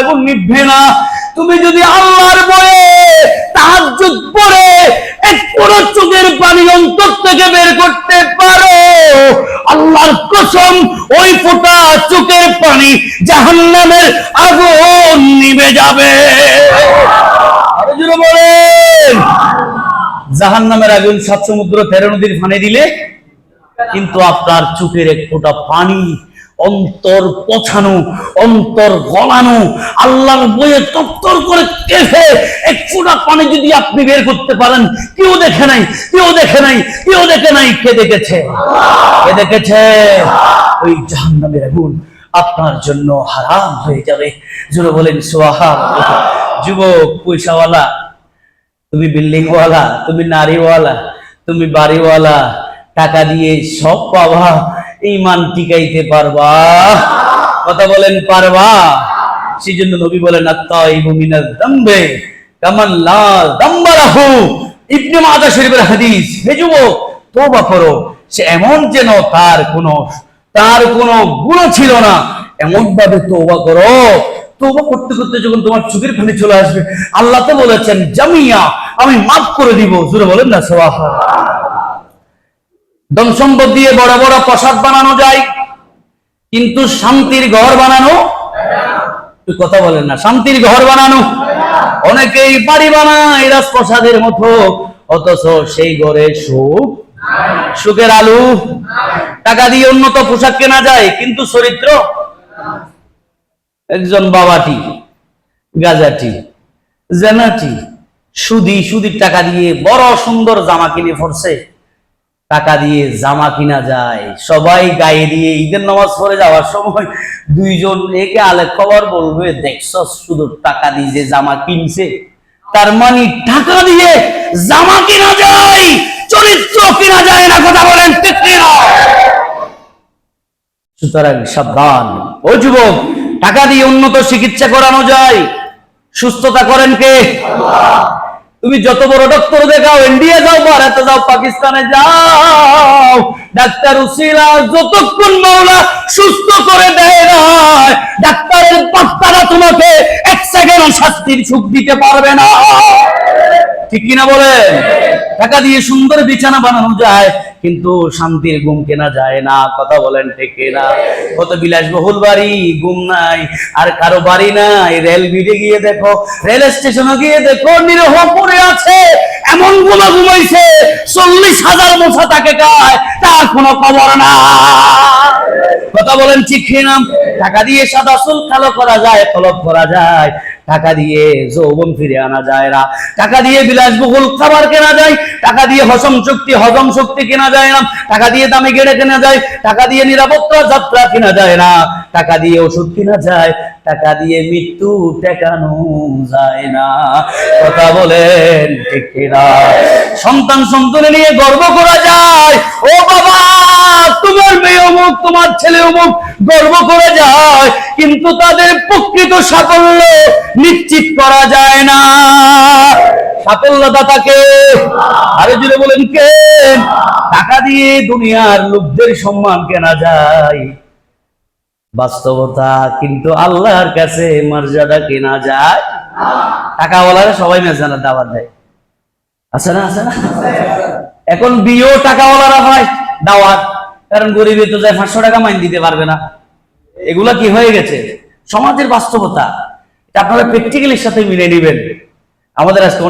আগুন নিভবে না। তুমি যদি আল্লাহর বয়ে তাহাজ্জুদ পড়ে এক পুরো চোখের পানি অন্তর থেকে বের করতে পারো। আল্লাহর কসম, ওই ফোঁটা চোখের পানি জাহান্নামের আগুন নিভে যাবে। বলেন। জাহান্নামের আগুন সাত সমুদ্র, তেরো নদীর ফানে দিলে কিন্তু আপনার চোখের এক ফোঁটা পানি অন্তর পছানো, অন্তর গলানো, আল্লাহর বইয়ে তত্তর করে কেঁপে এক ফোঁটা পানি যদি আপনি বের করতে পারেন, কেউ দেখে নাই, কেউ দেখে নাই, কেউ দেখে নাই কে দেখেছে? কে দেখেছে? ওই জাহান্নামের আগুন আপনার জন্য হারাম হয়ে যাবে। জুড়ে বলেন সোহা যুবক, পয়সাওয়ালা, তুমি বিল্ডিংওয়ালা, তুমি নারীওয়ালা, তুমি বাড়িওয়ালা, টাকা দিয়ে সব পাবা ইমান টিকাইতে পারবা। কথা বলেন পারবা। সেই জন্য নবী বলেন আত্মাইবু মিনাল কামান লা দাম্বা লাহু। ইবনে মাজাহ শরীফের হাদিস, হে যুবক, তওবা করো। সে এমন যেন তার কোনো তার কোনো গুণ ছিল না। এমন ভাবে তওবা করো। তওবা করতে করতে যখন তোমার চোখের পানি চলে আসবে, আল্লাহ তো বলেছেন, জামিয়া, আমি মাফ করে দিব। জুড়ে বলেন না সোয়াহা ধন সম্পদ দিয়ে বড় বড় প্রসাদ বানানো যায়, কিন্তু শান্তির ঘর বানানো কথা বলেন না, শান্তির ঘর বানানো। অনেকেই বাড়ি বানায় রাজপ্রসাদের মতো, অথচ সেই ঘরে সুখ সুখের আলু টাকা দিয়ে উন্নত পোশাক কেনা যায়, কিন্তু চরিত্র একজন বাবাটি, গাজাটি, জেনাটি, সুদি সুদির টাকা দিয়ে বড় সুন্দর জামা কিনে পড়ছে টাকা দিয়ে জামা কিনা যায়। সবাই গায়ে দিয়ে ঈদের নামাজ পড়ে যাওয়ার সময় দুইজন একে আলে খবর বলবে দেখছ শুধু টাকা দিয়ে যে জামা কিনছে, তার মানে টাকা দিয়ে জামা কিনা যায়, চরিত্র কিনা যায় না, কথা বলেন সুতরাং সাবধান। ও যুবক, টাকা দিয়ে উন্নত চিকিৎসা করানো যায়। সুস্থতা করেন কে? তুমি যত বড় ডক্টর দেখাও ইন্ডিয়া যাও, ভারতে যাও, পাকিস্তানে যাও। ডাক্তার উসিলা যতক্ষণ মাওলা সুস্থ করে দেয় না ডাক্তারের পাত্তারা তোমাকে এক সেকেন্ড শাস্তির সুখ দিতে পারবে না। ঠিক কিনা বলেন? টাকা দিয়ে সুন্দর বিছানা বানানো যায় কিন্তু শান্তির ঘুম কেনা যায় না, কথা বলেন ঠেকে না কত বিলাসবহুল বাড়ি, ঘুম নাই, আর কারও বাড়ি নাই। রেল ভিড়ে গিয়ে দেখো, রেল স্টেশনে গিয়ে দেখো, নিরহ পড়ে আছে, এমনগুলো ঘুমাইছে, চল্লিশ হাজার মশা তাকে কায় তার কোনো খবর না বলেন, ঠিক না? টাকা দিয়ে সাদা চুল কালো করা যায়, তলব করা যায়। টাকা দিয়ে যৌবন ফিরে আনা যায় না। টাকা দিয়ে বিলাসবহুল খাবার কেনা যায়। টাকা দিয়ে হজম শক্তি হজম শক্তি কেনা যায় না। টাকা দিয়ে দামে গেড়ে কেনা যায়। টাকা দিয়ে নিরাপত্তা যাত্রা কেনা যায় না। টাকা দিয়ে ওষুধ কেনা যায়। টাকা দিয়ে মৃত্যু টেকানো যায় না। কথা বলেন, ঠিক কিনা সন্তান সন্তানে নিয়ে গর্ব করা যায়। ও বাবা! তোমার মেয়ে অমুক, তোমার ছেলে অমুক, গর্ব করে যায়, কিন্তু তাদের প্রকৃত সাফল্য নিশ্চিত করা যায় না। সাফল্যদাতাকে আরও জুড়ে বলেন, কে? টাকা দিয়ে দুনিয়ার লোকদের সম্মান কেনা যায়। বাস্তবতা কিন্তু আল্লাহর কাছে মর্যাদা কেনা যায়। টাকাওয়ালারা সবাই মেজানা দাওয়াত দেয়। আছে না আছে না? এখন হয় দাওয়াত। কারণ গরিবে তো যায় পাঁচশো টাকা মাইন দিতে পারবে না। এগুলা কি হয়ে গেছে? সমাজের বাস্তবতা। আপনারা প্র্যাকটিক্যালের সাথে মিলে নেবেন। আমাদের আজকে